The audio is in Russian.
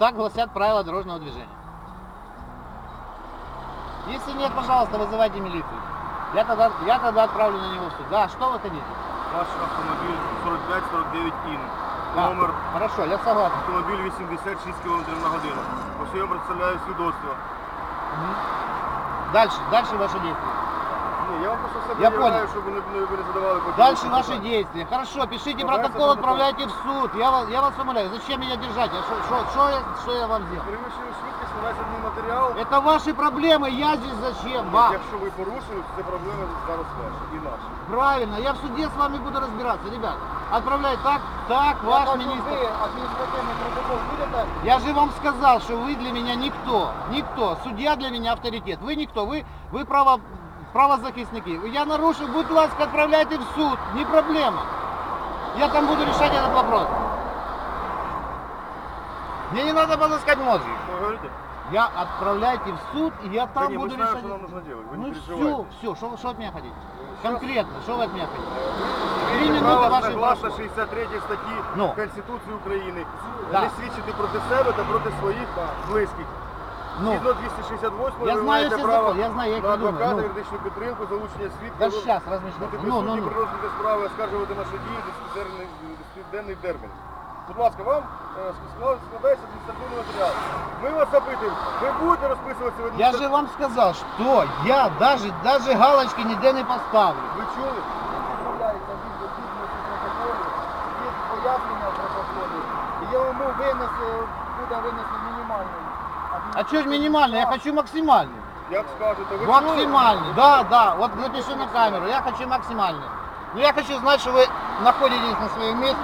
так гласят правила дорожного движения. Если нет, пожалуйста, вызывайте милицию. Я тогда, я тогда отправлю на него в суд. Да, что вы хотите? Ваш автомобіль 4549 ін. Да, Номер Хорошо, я согласен. автомобіль 86 км на годину. По своєму представляю свідоцтво. Дальше, дальше ваши действия. Ні, я вам просто все Я пред'являю, понял. щоб ви не, не, ви не задавали потім Дальше питань. ваши действия. Хорошо, пишите Давайте протокол, протокол. отправляйте в суд. Я вас, я вас умоляю, зачем меня держать? Я, что, что, я, что я вам сделал? Перевищили швидкість, наразі матеріал. Это ваши проблемы, я здесь зачем? Вам? Якщо ви порушили, це проблеми зараз ваші і наші. Правильно, я в суде с вами буду разбираться, ребята. Отправляй так, так, ваш министр. адміністративний протокол будете? Я же вам сказал, что вы для меня никто, никто. Судья для меня авторитет. Вы никто, вы, вы право, правозахисники. Я нарушил, будь ласка, отправляйте в суд, не проблема. Я там буду решать этот вопрос. Мне не надо было искать мозги. Що ви говорите? Я отправляйте в суд, и я там Та ні, ми буду знаємо, решать. що нам нужно делать. Ви Ну не все, переживайте. все, что, что от меня хотите? Конкретно, что вы от меня хотите? Три Маєте минути право вашої согласно прошу. 63 статті Ну. Конституції України Да. не свідчити проти себе та проти своїх близьких. Ну, Згідно 268 Я ви знаю маєте всі право закони, я знаю, я їх на не думаю, адвоката, ну. юридичну підтримку, залучення свідків. да ви- сейчас бути размечтайте. присутні Ну, ну, при ну. розгляді справи, оскаржувати наші дії дисциплінарний термін. Будь ласка, вам е, склад- складається адміністративний матеріал. Ми вас запитуємо, ви будете розписуватися в Я же адміністративному... вам сказал, что я даже, даже галочки ніде не поставлю. Ви чули? Відправляється від відповідності протоколу, від пояснення протоколу. І йому винес, е, буде винесено мінімальний. А что ж минимально? Я хочу максимальный. Як скажете, ви? Максимальный, да, да. Вот запиши на камеру. Я хочу максимальный. Но я хочу знать, что вы находитесь на своем месте